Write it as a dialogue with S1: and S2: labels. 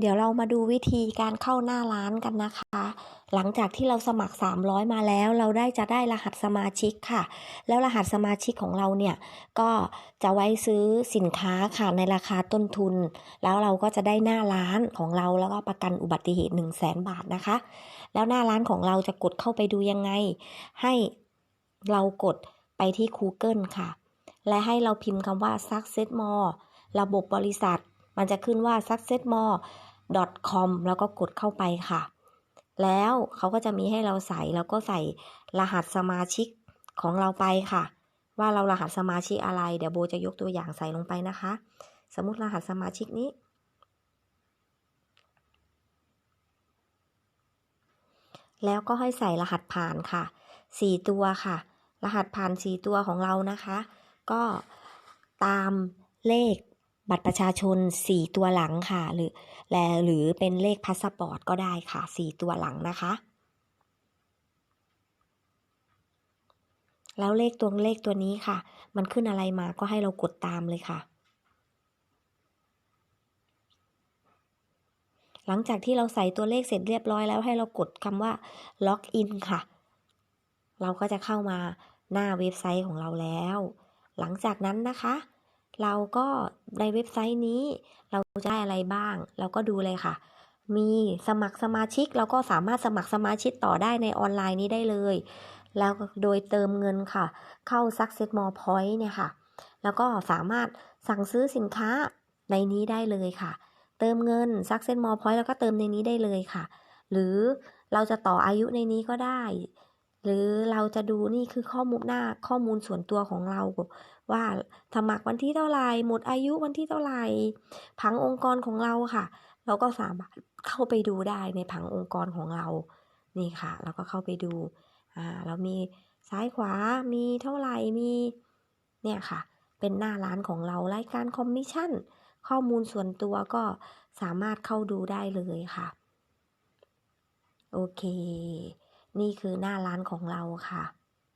S1: เดี๋ยวเรามาดูวิธีการเข้าหน้าร้านกันนะคะ หลังจากที่เราสมัคร 300 มาแล้ว เราได้จะได้รหัสสมาชิกค่ะ แล้วรหัสสมาชิกของเราเนี่ย ก็จะไว้ซื้อสินค้าค่ะในราคาต้นทุน แล้วเราก็จะได้หน้าร้านของเราแล้วก็ประกันอุบัติเหตุ 1 0 0 0 0แบาทนะคะ แล้วหน้าร้านของเราจะกดเข้าไปดูยังไง ให้เรากดไปที่ Google ค่ะ และให้เราพิมพ์คำว่า success more ระบบบริษัท มันจะขึ้นว่า success more com แล้วก็กดเข้าไปค่ะ แล้วเขาก็จะมีให้เราใส่แล้วก็ใส่รหัสสมาชิกของเราไปค่ะ ว่าเรารหัสสมาชิกอะไร เดี๋ยวโบจะยกตัวอย่างใส่ลงไปนะคะ สมมติรหัสสมาชิกนี้ แล้วก็ให้ใส่รหัสผ่านค่ะ 4 ตัวค่ะ รหัสผ่าน 4 ตัวของเรานะคะ ก็ตามเลข บัตรประชาชน 4 ตัวหลังค่ะ หรือและหรือเป็นเลขพาสปอร์ตก็ได้ค่ะ 4 ตัวหลังนะคะ แล้วเลขตัวเลขตัวนี้ค่ะ มันขึ้นอะไรมาก็ให้เรากดตามเลยค่ะ หลังจากที่เราใส่ตัวเลขเสร็จเรียบร้อยแล้วให้เรากดคำว่าล็อกอินค่ะ เราก็จะเข้ามาหน้าเว็บไซต์ของเราแล้ว หลังจากนั้นนะคะ เราก็ในเว็บไซต์นี้ เราจะได้อะไรบ้าง เราก็ดูเลยค่ะ มีสมัครสมาชิกเราก็สามารถสมัครสมาชิกต่อได้ในออนไลน์นี้ได้เลย แล้วโดยเติมเงินค่ะ เข้า Success More Point เนี่ยค่ะ แล้วก็สามารถสั่งซื้อสินค้าในนี้ได้เลยค่ะ เติมเงิน Success More Point แล้วก็เติมในนี้ได้เลยค่ะ หรือเราจะต่ออายุในนี้ก็ได้ หรือเราจะดูนี่คือข้อมูลหน้าข้อมูลส่วนตัวของเรา ว่าสมัครวันที่เท่าไหร่หมดอายุวันที่เท่าไหร่ผังองค์กรของเราค่ะ เราก็สามารถเข้าไปดูได้ในผังองค์กรของเรานี่ค่ะ เราก็เข้าไปดูอ่าเรามีซ้ายขวามีเท่าไหร่มีเนี่ยค่ะ เป็นหน้าร้านของเรารายการคอมมิชชั่นข้อมูลส่วนตัวก็สามารถเข้าดูได้เลยค่ะ โอเค นี่คือหน้าร้านของเราค่ะ